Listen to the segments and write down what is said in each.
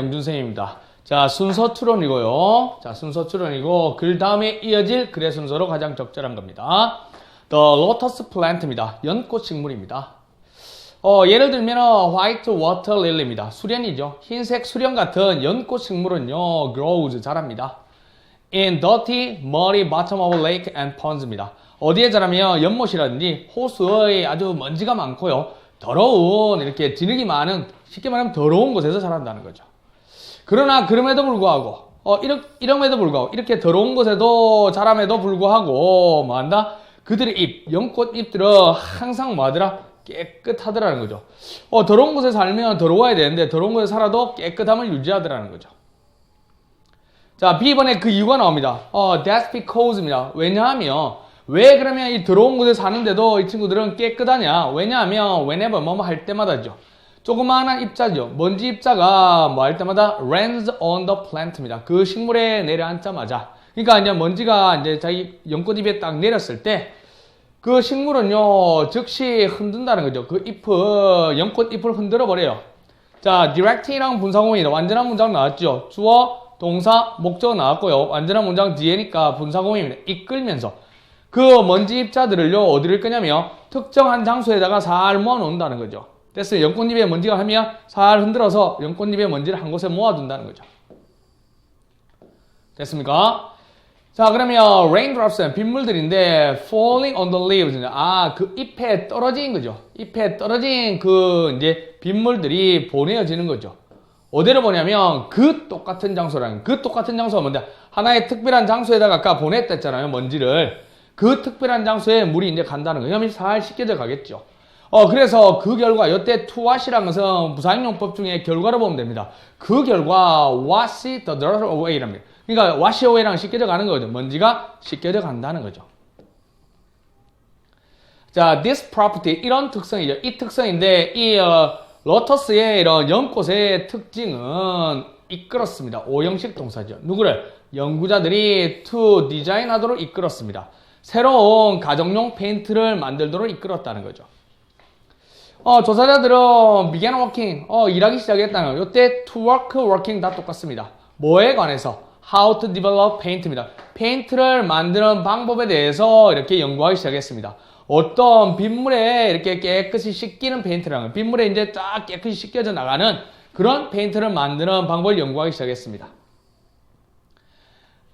영준쌤입니다. 자, 순서 추론이고요. 자, 순서 추론이고, 글 다음에 이어질 글의 순서로 가장 적절한 겁니다. The lotus plant입니다. 연꽃 식물입니다. 어, 예를 들면, white water lily입니다. 수련이죠. 흰색 수련 같은 연꽃 식물은요, grows, 자랍니다. In dirty, muddy bottom of lake and ponds입니다. 어디에 자라면 연못이라든지 호수의 아주 먼지가 많고요. 더러운, 이렇게 진흙이 많은, 쉽게 말하면 더러운 곳에서 자란다는 거죠. 그러나 그럼에도 불구하고 어 이런 이럼에도 불구하고 이렇게 더러운 곳에도 자람에도 불구하고 뭐 한다 그들의 잎 연꽃 잎들은 항상 뭐하더라 깨끗하더라는 거죠. 어 더러운 곳에 살면 더러워야 되는데 더러운 곳에 살아도 깨끗함을 유지하더라는 거죠. 자 B번에 그 이유가 나옵니다. 어 that's because입니다. 왜냐하면 왜 그러면 이 더러운 곳에 사는데도 이 친구들은 깨끗하냐? 왜냐하면 whenever 뭐뭐 할 때마다죠. 조그마한 입자죠. 먼지 입자가 뭐 할 때마다 lands on the plant입니다. 그 식물에 내려앉자마자. 그러니까 이제 먼지가 이제 자기 연꽃잎에 딱 내렸을 때 그 식물은요, 즉시 흔든다는 거죠. 그 잎을, 연꽃잎을 흔들어 버려요. 자, directing이랑 분사공이 완전한 문장 나왔죠. 주어, 동사, 목적 나왔고요. 완전한 문장 뒤에니까 분사공입니다. 이끌면서. 그 먼지 입자들을요, 어디를 끄냐면 특정한 장소에다가 살 모아 놓는다는 거죠. 됐어요. 연꽃잎에 먼지가 하면 살 흔들어서 연꽃잎에 먼지를 한 곳에 모아둔다는 거죠. 됐습니까? 자, 그러면 raindrops는 빗물들인데 falling on the leaves. 아, 그 잎에 떨어진 거죠. 잎에 떨어진 그 이제 빗물들이 보내어지는 거죠. 어디로 보냐면 그 똑같은 장소라는 그 똑같은 장소가 뭔데? 하나의 특별한 장소에다가 아까 보냈다 했잖아요. 먼지를. 그 특별한 장소에 물이 이제 간다는 거예요. 그러면 살 씻겨져 가겠죠. 어, 그래서 그 결과, 이때 투왓이라는 것은 부사용법 중에 결과로 보면 됩니다. 그 결과, wash the dirt away랍니다. 그러니까 wash away랑 씻겨져 가는 거죠. 먼지가 씻겨져 간다는 거죠. 자, this property, 이런 특성이죠. 이 특성인데, 이, 어, 로터스의 이런 연꽃의 특징은 이끌었습니다. 오형식 동사죠. 누구를? 연구자들이 to 디자인 하도록 이끌었습니다. 새로운 가정용 페인트를 만들도록 이끌었다는 거죠. 어, 조사자들은 began working, 어, 일하기 시작했다는 거. 이때 to work, working 다 똑같습니다. 뭐에 관해서? how to develop paint입니다. 페인트를 만드는 방법에 대해서 이렇게 연구하기 시작했습니다. 어떤 빗물에 이렇게 깨끗이 씻기는 페인트라는 거. 빗물에 이제 쫙 깨끗이 씻겨져 나가는 그런 페인트를 만드는 방법을 연구하기 시작했습니다.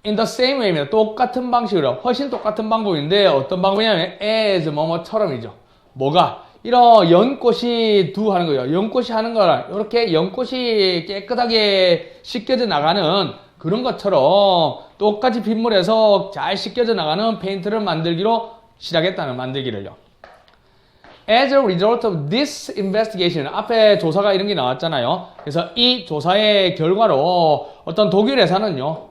In the same way입니다. 똑같은 방식으로, 훨씬 똑같은 방법인데 어떤 방법이냐면 as 뭐뭐처럼이죠. 뭐가? 이런 연꽃이 두 하는 거예요. 연꽃이 하는 거랑 이렇게 연꽃이 깨끗하게 씻겨져 나가는 그런 것처럼 똑같이 빗물에서 잘 씻겨져 나가는 페인트를 만들기로 시작했다는 만들기를요. As a result of this investigation, 앞에 조사가 이런 게 나왔잖아요. 그래서 이 조사의 결과로 어떤 독일 회사는요.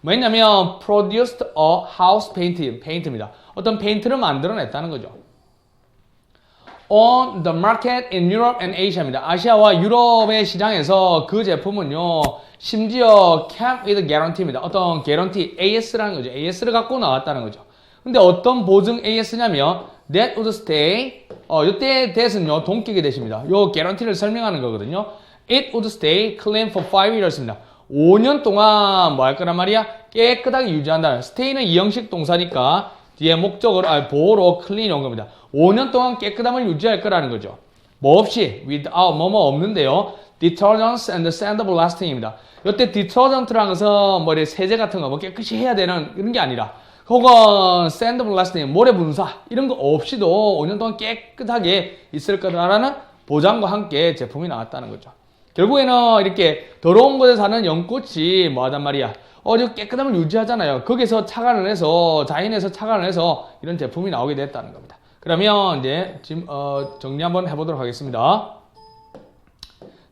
뭐냐면 produced a house paint, paint입니다. 어떤 페인트를 만들어냈다는 거죠. On the market in Europe and Asia입니다. 아시아와 유럽의 시장에서 그 제품은요, 심지어 came with guarantee입니다. 어떤 guarantee, AS라는 거죠. AS를 갖고 나왔다는 거죠. 근데 어떤 보증 AS냐면, that would stay, 어, 이때 that은요, 동격이 되십니다. 요 guarantee를 설명하는 거거든요. It would stay clean for 5 years입니다. 5년 동안 뭐 할 거란 말이야? 깨끗하게 유지한다는. stay는 이형식 동사니까 뒤에 목적으로, 아, 보호로 clean 온 겁니다. 5년 동안 깨끗함을 유지할 거라는 거죠. 뭐 없이, without, 뭐뭐 없는데요. detergents and sandblasting입니다. 이때 detergent라는 것은 뭐 세제 같은 거 뭐 깨끗이 해야 되는 이런 게 아니라 혹은 sandblasting, 모래 분사 이런 거 없이도 5년 동안 깨끗하게 있을 거다라는 보장과 함께 제품이 나왔다는 거죠. 결국에는 이렇게 더러운 곳에 사는 연꽃이 뭐 하단 말이야. 어, 저 깨끗함을 유지하잖아요. 거기서 착안을 해서, 자연에서 착안을 해서 이런 제품이 나오게 됐다는 겁니다. 그러면 이제 지금, 어, 정리 한번 해보도록 하겠습니다.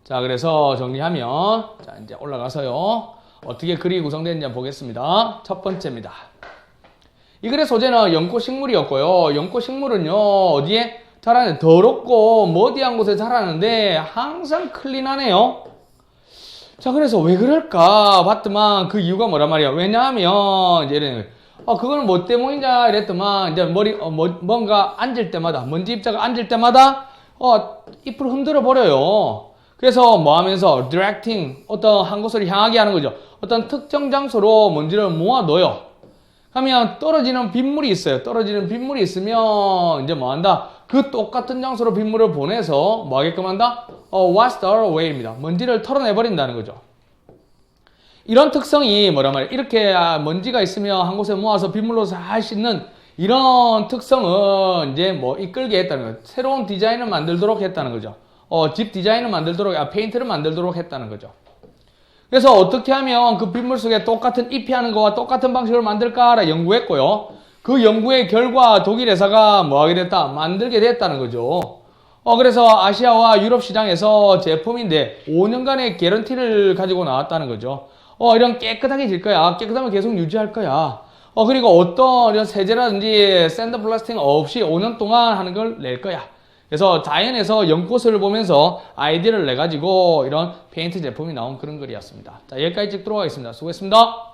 자, 그래서 정리하면, 자, 이제 올라가서요. 어떻게 글이 구성되는지 보겠습니다. 첫 번째입니다. 이 글의 소재는 연꽃 식물이었고요. 연꽃 식물은요, 어디에 자라는 더럽고 머디한 곳에 자라는데 항상 클린하네요. 자, 그래서 왜 그럴까 봤더만 그 이유가 뭐란 말이야. 왜냐하면, 이제, 어, 그거는 뭐 때문이냐 이랬더만, 이제 머리, 어, 뭐, 뭔가 앉을 때마다, 먼지 입자가 앉을 때마다, 어, 잎을 흔들어 버려요. 그래서 뭐 하면서 directing 어떤 한 곳을 향하게 하는 거죠. 어떤 특정 장소로 먼지를 모아 넣어요. 하면 떨어지는 빗물이 있어요. 떨어지는 빗물이 있으면 이제 뭐 한다? 그 똑같은 장소로 빗물을 보내서 뭐 하게끔 한다? 어, wash the away입니다. 먼지를 털어내버린다는 거죠. 이런 특성이 뭐란 말이에요? 이렇게 아, 먼지가 있으면 한 곳에 모아서 빗물로 잘 씻는 이런 특성은 이제 뭐 이끌게 했다는 거예요. 새로운 디자인을 만들도록 했다는 거죠. 어, 집 디자인을 만들도록, 아, 페인트를 만들도록 했다는 거죠. 그래서 어떻게 하면 그 빗물 속에 똑같은 잎이 하는 거와 똑같은 방식으로 만들까라 연구했고요. 그 연구의 결과 독일 회사가 뭐 하게 됐다? 만들게 됐다는 거죠. 어, 그래서 아시아와 유럽 시장에서 제품인데 5년간의 개런티를 가지고 나왔다는 거죠. 어, 이런 깨끗하게 질 거야. 깨끗하면 계속 유지할 거야. 어, 그리고 어떤 이런 세제라든지 샌드 블라스팅 없이 5년 동안 하는 걸 낼 거야. 그래서 자연에서 연꽃을 보면서 아이디어를 내가지고 이런 페인트 제품이 나온 그런 글이었습니다. 자, 여기까지 찍도록 하겠습니다. 수고했습니다.